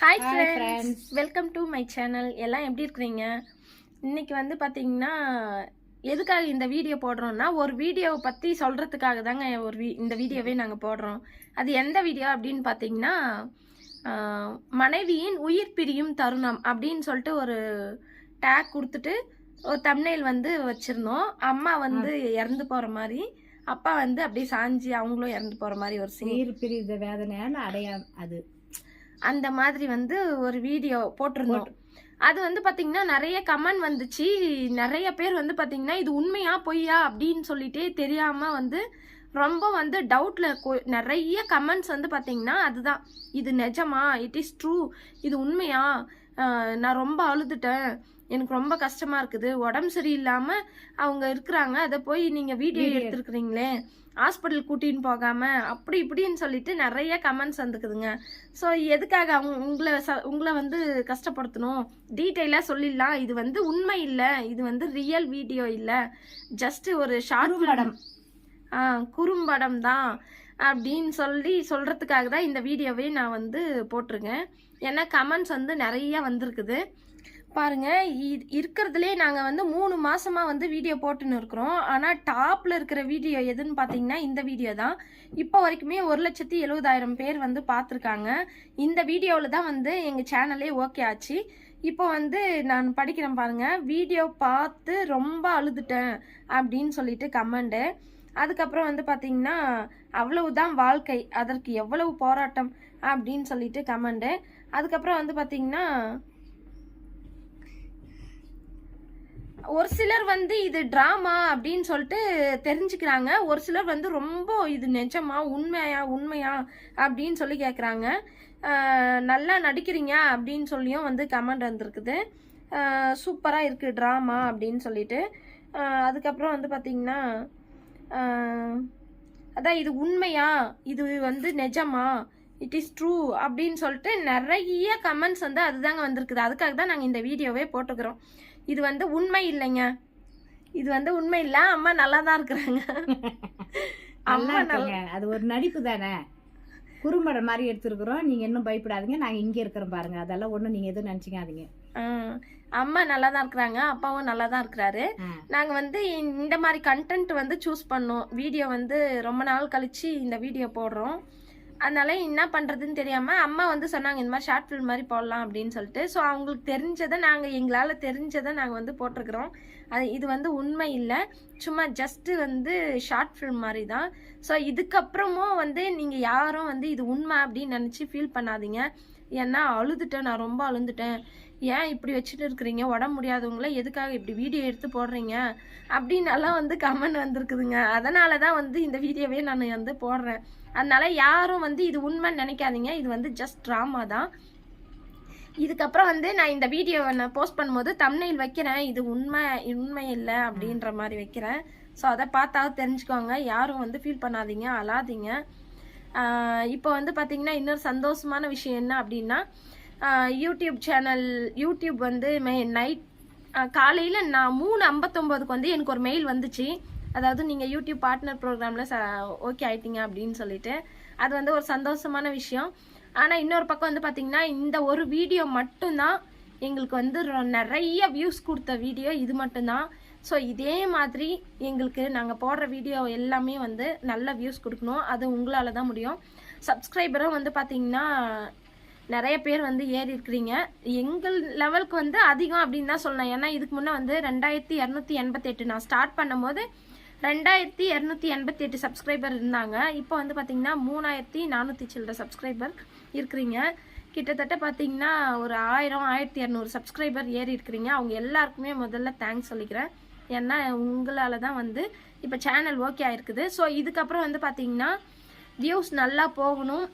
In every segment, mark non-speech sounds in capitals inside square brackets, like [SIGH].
Hi friends. Welcome to my channel எல்லாம் எப்படி இருக்கிறீங்க? இன்னைக்கு வந்து பார்த்தீங்கன்னா எதுக்காக இந்த வீடியோ போடுறோம்னா ஒரு வீடியோவை பற்றி சொல்கிறதுக்காக தாங்க ஒரு வீ இந்த வீடியோவே நாங்கள் போடுறோம். அது எந்த வீடியோ அப்படின்னு பார்த்தீங்கன்னா மனைவியின் உயிர் பிரியும் தருணம் அப்படின்னு சொல்லிட்டு ஒரு டேக் கொடுத்துட்டு ஒரு தம்னைல் வந்து வச்சுருந்தோம். அம்மா வந்து இறந்து போகிற மாதிரி அப்பா வந்து அப்படியே சாஞ்சி அவங்களும் இறந்து போகிற மாதிரி ஒரு உயிர் பிரித வேதனையால் அடையாம் அது. அந்த மாதிரி வந்து ஒரு வீடியோ போட்டிருந்தோம். அது வந்து பாத்தீங்கன்னா நிறைய கமெண்ட் வந்துச்சு. நிறைய பேர் வந்து பாத்தீங்கன்னா இது உண்மையா பொய்யா? அப்படின்னு சொல்லிட்டே தெரியாம வந்து ரொம்ப வந்து டவுட்ல நிறைய கமெண்ட்ஸ் வந்து பாத்தீங்கன்னா அதுதான். இது நிஜமா? இட் இஸ் ட்ரூ இது உண்மையா? நான் ரொம்ப அழுதுட்டேன். எனக்கு ரொம்ப கஷ்டமா இருக்குது. உடம்பு சரியில்லாம அவங்க இருக்கிறாங்க. அதை போய் நீங்க வீடியோ எடுத்திருக்கிறீங்களே. ஹாஸ்பிட்டல் கூட்டின்னு போகாம அப்படி இப்படின்னு சொல்லிட்டு நிறைய கமெண்ட்ஸ் வந்துக்குதுங்க. ஸோ எதுக்காக அவங்க உங்களை ச- உங்களை வந்து கஷ்டப்படுத்தணும்? டீட்டெயிலாக சொல்லிடலாம். இது வந்து உண்மை இல்லை. இது வந்து ரியல் வீடியோ இல்லை. ஜஸ்ட் ஒரு ஷார்ட் குறும்படம். ஆ குறும்படம் தான் அப்படின்னு சொல்லி சொல்கிறதுக்காக தான் இந்த வீடியோவே நான் வந்து போட்டிருக்கேன். ஏன்னா கமெண்ட்ஸ் வந்து நிறைய வந்திருக்குது. பாருங்கள் இ- இருக்கிறதுலே நாங்கள் வந்து மூணு மாதமாக வந்து வீடியோ போட்டுன்னு இருக்கிறோம். ஆனால் டாப்பில் இருக்கிற வீடியோ எதுன்னு பார்த்தீங்கன்னா இந்த வீடியோ தான் இப்போ வரைக்குமே ஒரு லட்சத்தி எழுபதாயிரம் பேர் வந்து பார்த்துருக்காங்க இந்த வீடியோவில் தான் வந்து எங்கள் சேனலே ஓகே ஆச்சு. இப்போ வந்து நான் படிக்கிறேன் பாருங்கள் வீடியோ பார்த்து ரொம்ப அழுதுட்டேன் அப்படின்னு சொல்லிட்டு கமெண்டு அதுக்கப்புறம் வந்து பார்த்தீங்கன்னா அவ்வளவுதான் வாழ்க்கை. அதற்கு எவ்வளவு போராட்டம் அப்படின்னு சொல்லிட்டு கமெண்டு அதுக்கப்புறம் வந்து பார்த்தீங்கன்னா ஒரு சிலர் வந்து இது ட்ராமா அப்படின்னு சொல்லிட்டு தெரிஞ்சுக்கிறாங்க. ஒரு சிலர் வந்து ரொம்ப இது நிஜமா உண்மையா உண்மையா அப்படின்னு சொல்லி கேட்குறாங்க நல்லா நடிக்கிறீங்க அப்படின்னு சொல்லியும் வந்து கமெண்ட் வந்திருக்குது. சூப்பராக இருக்குது ட்ராமா அப்படின்னு சொல்லிட்டு. அதுக்கப்புறம் வந்து பார்த்தீங்கன்னா அதான் இது உண்மையா? இது வந்து நிஜமா? இட் இஸ் ட்ரூ அப்படின்னு சொல்லிட்டு நிறைய கமெண்ட்ஸ் வந்து அதுதாங்க வந்திருக்குது. அதுக்காக தான் நாங்கள் இந்த வீடியோவே போட்டுக்கிறோம். இது வந்து உண்மை இல்லைங்க. இது வந்து உண்மை இல்லை. அம்மா [LAUGHS] நல்லா தான் இருக்கிறாங்க அம்மா அது ஒரு நடிப்பு தானே? குறும்படம் மாதிரி எடுத்துருக்குறோம். நீங்க இன்னும் பயப்படாதீங்க. நாங்க இங்க இருக்கிறோம் பாருங்க. அதெல்லாம் ஒண்ணும் நீங்க எதுவும் நினைச்சுக்காதீங்க. அம்மா நல்லா தான் இருக்கிறாங்க. அப்பாவும் நல்லா தான் இருக்கிறாரு. நாங்க வந்து இந்த மாதிரி கண்டென்ட் வந்து சூஸ் பண்ணோம். வீடியோ வந்து ரொம்ப நாள் கழிச்சு இந்த வீடியோ போடுறோம். அதனால என்ன பண்ணுறதுன்னு தெரியாமல் அம்மா வந்து சொன்னாங்க இந்த மாதிரி ஷார்ட் ஃபில்ம் மாதிரி போடலாம் அப்படின்னு சொல்லிட்டு. ஸோ அவங்களுக்கு தெரிஞ்சதை நாங்கள் எங்களால் தெரிஞ்சதை நாங்கள் வந்து போட்டிருக்கிறோம். அது இது வந்து உண்மை இல்லை. சும்மா ஜஸ்ட்டு வந்து ஷார்ட் ஃபில்ம் மாதிரி தான். ஸோ இதுக்கப்புறமும் வந்து நீங்கள் யாரும் வந்து இது உண்மை அப்படின்னு நினச்சி ஃபீல் பண்ணாதீங்க. ஏன்னா அழுதுட்டேன். நான் ரொம்ப அழுந்துட்டேன். ஏன் இப்படி வச்சுட்டு இருக்கிறீங்க? உடம்பு முடியாதவங்கள எதுக்காக இப்படி வீடியோ எடுத்து போடுறீங்க? அப்படின்னெல்லாம் வந்து கமெண்ட் வந்திருக்குதுங்க. அதனால தான் வந்து இந்த வீடியோவே நான் வந்து போடுறேன். அதனால யாரும் வந்து இது உண்மைன்னு நினைக்காதீங்க. இது வந்து ஜஸ்ட் ட்ராமா தான். இதுக்கப்புறம் வந்து நான் இந்த வீடியோவை நான் போஸ்ட் பண்ணும்போது தமிழில் வைக்கிறேன். இது உண்மை உண்மை இல்லை அப்படின்ற மாதிரி வைக்கிறேன். ஸோ அதை பார்த்தாவது தெரிஞ்சுக்கோங்க. யாரும் வந்து ஃபீல் பண்ணாதீங்க அழாதீங்க. இப்போ வந்து பார்த்தீங்கன்னா இன்னொரு சந்தோஷமான விஷயம் என்ன அப்படின்னா யூடியூப் சேனல் யூடியூப் வந்து நைட் காலையில் நான் மூணு ஐம்பத்தொம்போதுக்கு வந்து எனக்கு ஒரு மெயில் வந்துச்சு. அதாவது நீங்கள் யூடியூப் பார்ட்னர் ப்ரோக்ராமில் ஓகே ஆயிட்டீங்க அப்படின்னு சொல்லிட்டு. அது வந்து ஒரு சந்தோஷமான விஷயம். ஆனால் இன்னொரு பக்கம் வந்து பார்த்தீங்கன்னா இந்த ஒரு வீடியோ மட்டும்தான் எங்களுக்கு வந்து ரொ- நிறைய வியூஸ் கொடுத்த வீடியோ இது மட்டும்தான். ஸோ இதே மாதிரி எங்களுக்கு நாங்கள் போடுற வீடியோ எல்லாமே வந்து நல்ல வியூஸ் கொடுக்கணும். அது உங்களால் தான் முடியும். சப்ஸ்கிரைபரும் வந்து பார்த்தீங்கன்னா நிறைய பேர் வந்து ஏறி இருக்கிறீங்க. எங்கள் லெவலுக்கு வந்து அதிகம் அப்படின்னு தான் சொல்லலாம் ஏன்னா இதுக்கு முன்னே வந்து ரெண்டாயிரத்தி இரநூத்தி எண்பத்தெட்டு நான் ஸ்டார்ட் பண்ணும்போது ரெண்டாயிரத்தி இரநூத்தி எண்பத்தி எட்டு சப்ஸ்கிரைபர் இருந்தாங்க. இப்போ வந்து பார்த்தீங்கன்னா மூணாயிரத்தி நானூற்றி சில்லற சப்ஸ்கிரைபர் இருக்கிறீங்க. கிட்டத்தட்ட பார்த்தீங்கன்னா ஒரு ஆயிரம் ஆயிரத்தி இரநூறு சப்ஸ்கிரைபர் ஏறி இருக்கிறீங்க. அவங்க எல்லாருக்குமே முதல்ல தேங்க்ஸ் சொல்லிக்கிறேன். ஏன்னா உங்களால் தான் வந்து இப்போ சேனல் ஓகே ஆயிருக்குது. ஸோ இதுக்கப்புறம் வந்து பார்த்தீங்கன்னா வியூஸ் நல்லா போகணும்.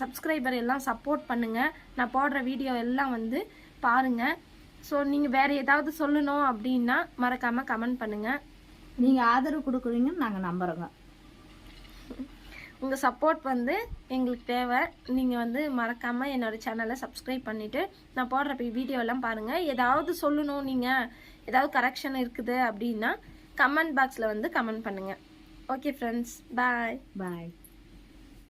சப்ஸ்கிரைபர் எல்லாம் சப்போர்ட் பண்ணுங்கள் நான் போடுற வீடியோ எல்லாம் வந்து பாருங்கள் ஸோ நீங்கள் வேறு ஏதாவது சொல்லணும் அப்படின்னா மறக்காமல் கமெண்ட் பண்ணுங்கள் நீங்கள் ஆதரவு கொடுக்குறீங்கன்னு நாங்கள் நம்புகிறோங்க உங்கள் சப்போர்ட் வந்து எங்களுக்கு தேவை. நீங்கள் வந்து மறக்காமல் என்னோட சேனலை சப்ஸ்கிரைப் பண்ணிவிட்டு நான் போடுற வீடியோலாம் பாருங்கள் ஏதாவது சொல்லணும் நீங்கள் ஏதாவது கரெக்ஷன் இருக்குது அப்படின்னா கமெண்ட் பாக்ஸில் வந்து கமெண்ட் பண்ணுங்கள் ஓகே ஃப்ரெண்ட்ஸ் பாய் பாய்